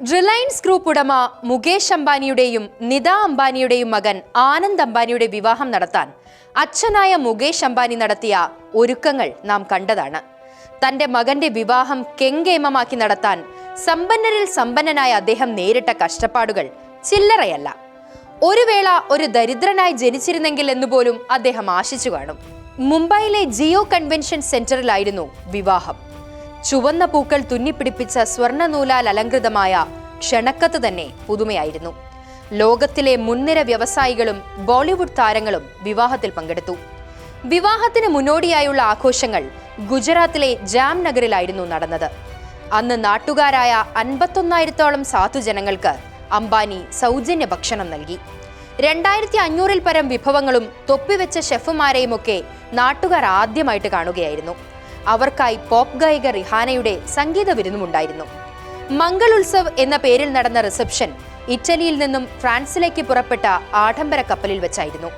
Reliance group ഉടമ മുകേഷ് അംബാനിയുടെയും നിത അംബാനിയുടെയും മകൻ ആനന്ദ് അംബാനിയുടെ വിവാഹം നടത്താൻ അച്ഛനായ മുകേഷ് അംബാനി നടത്തിയ ഒരുക്കങ്ങൾ നാം കണ്ടതാണ്. തന്റെ മകന്റെ വിവാഹം കെങ്കേമമാക്കി നടത്താൻ സമ്പന്നരിൽ സമ്പന്നനായ അദ്ദേഹം നേരിട്ട കഷ്ടപ്പാടുകൾ ചില്ലറയല്ല. ഒരു വേള ഒരു ദരിദ്രനായി ജനിച്ചിരുന്നെങ്കിൽ എന്നുപോലും അദ്ദേഹം ആശിച്ചു കാണും. മുംബൈയിലെ ജിയോ കൺവെൻഷൻ സെന്ററിലായിരുന്നു വിവാഹം. ചുവന്ന പൂക്കൾ തുന്നിപ്പിടിപ്പിച്ച സ്വർണനൂലാൽ അലങ്കൃതമായ ക്ഷണക്കത്ത് തന്നെ പുതുമയായിരുന്നു. ലോകത്തിലെ മുൻനിര വ്യവസായികളും ബോളിവുഡ് താരങ്ങളും വിവാഹത്തിൽ പങ്കെടുത്തു. വിവാഹത്തിന് മുന്നോടിയായുള്ള ആഘോഷങ്ങൾ ഗുജറാത്തിലെ ജാംനഗറിലായിരുന്നു നടന്നത്. അന്ന് നാട്ടുകാരായ അൻപത്തൊന്നായിരത്തോളം സാധുജനങ്ങൾക്ക് അംബാനി സൗജന്യ ഭക്ഷണം നൽകി. രണ്ടായിരത്തി അഞ്ഞൂറിൽ പരം വിഭവങ്ങളും തൊപ്പിവെച്ച ഷെഫുമാരെയുമൊക്കെ നാട്ടുകാർ ആദ്യമായിട്ട് കാണുകയായിരുന്നു. അവർക്കായി പോപ്പ് ഗായിക റിഹാനയുടെ സംഗീത വിരുന്നുമുണ്ടായിരുന്നു. മംഗൾ ഉത്സവ് എന്ന പേരിൽ നടന്ന റിസപ്ഷൻ ഇറ്റലിയിൽ നിന്നും ഫ്രാൻസിലേക്ക് പുറപ്പെട്ട ആഡംബര കപ്പലിൽ വെച്ചായിരുന്നു.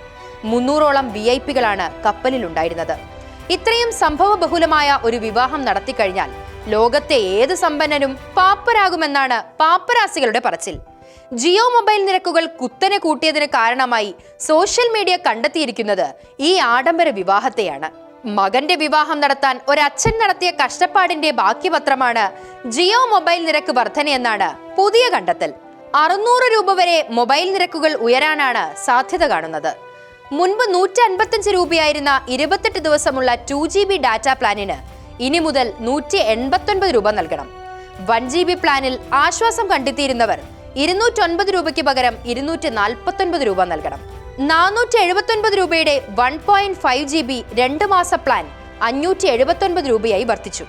മുന്നൂറോളം വി ഐ പികളാണ് കപ്പലിലുണ്ടായിരുന്നത്. ഇത്രയും സംഭവബഹുലമായ ഒരു വിവാഹം നടത്തിക്കഴിഞ്ഞാൽ ലോകത്തെ ഏത് സമ്പന്നനും പാപ്പരാകുമെന്നാണ് പാപ്പരാസികളുടെ പറച്ചിൽ. ജിയോ മൊബൈൽ നിരക്കുകൾ കുത്തനെ കൂട്ടിയതിന് കാരണമായി സോഷ്യൽ മീഡിയ കണ്ടെത്തിയിരിക്കുന്നത് ഈ ആഡംബര വിവാഹത്തെയാണ്. മകന്റെ വിവാഹം നടത്താൻ ഒരച്ഛൻ നടത്തിയ കഷ്ടപ്പാടിന്റെ ബാക്കി പത്രമാണ് ജിയോ മൊബൈൽ നിരക്ക് വർധനയെന്നാണ് പുതിയ കണ്ടെത്തൽ. അറുന്നൂറ് രൂപ വരെ മൊബൈൽ നിരക്കുകൾ ഉയരാനാണ് സാധ്യത കാണുന്നത്. മുൻപ് നൂറ്റി അൻപത്തഞ്ച് രൂപയായിരുന്ന ഇരുപത്തെട്ട് ദിവസമുള്ള ടു ജി ബി ഡാറ്റ പ്ലാനിന് ഇനി മുതൽ നൂറ്റി എൺപത്തൊൻപത് രൂപ നൽകണം. വൺ ജി ബി പ്ലാനിൽ ആശ്വാസം കണ്ടെത്തിയിരുന്നവർ ഇരുന്നൂറ്റൊൻപത് രൂപയ്ക്ക് പകരം ഇരുന്നൂറ്റി നാൽപ്പത്തൊൻപത് രൂപ നൽകണം. നാനൂറ്റി എഴുപത്തൊൻപത് രൂപയുടെ one point five G B രണ്ട് മാസ പ്ലാൻ അഞ്ഞൂറ്റി എഴുപത്തൊൻപത് രൂപയായി വർദ്ധിച്ചു.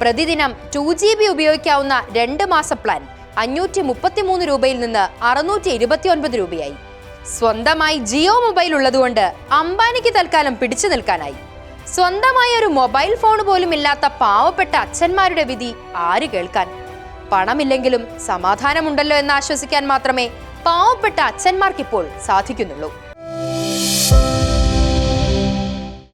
പ്രതിദിനം ടു ജി ബി ഉപയോഗിക്കാവുന്ന രണ്ട് മാസ പ്ലാൻ അഞ്ഞൂറ്റി മുപ്പത്തിമൂന്ന് രൂപയിൽ നിന്ന് അറുന്നൂറ്റി ഇരുപത്തിയൊൻപത് രൂപയായി. സ്വന്തമായി ജിയോ മൊബൈൽ ഉള്ളതുകൊണ്ട് അംബാനിക്ക് തൽക്കാലം പിടിച്ചു നിൽക്കാനായി. സ്വന്തമായ ഒരു മൊബൈൽ ഫോൺ പോലും ഇല്ലാത്ത പാവപ്പെട്ട അച്ഛന്മാരുടെ വിധി ആര് കേൾക്കാൻ? പണമില്ലെങ്കിലും സമാധാനമുണ്ടല്ലോ എന്ന് ആശ്വസിക്കാൻ മാത്രമേ പാവപ്പെട്ട അച്ഛന്മാർക്കിപ്പോൾ സാധിക്കുന്നുള്ളൂ.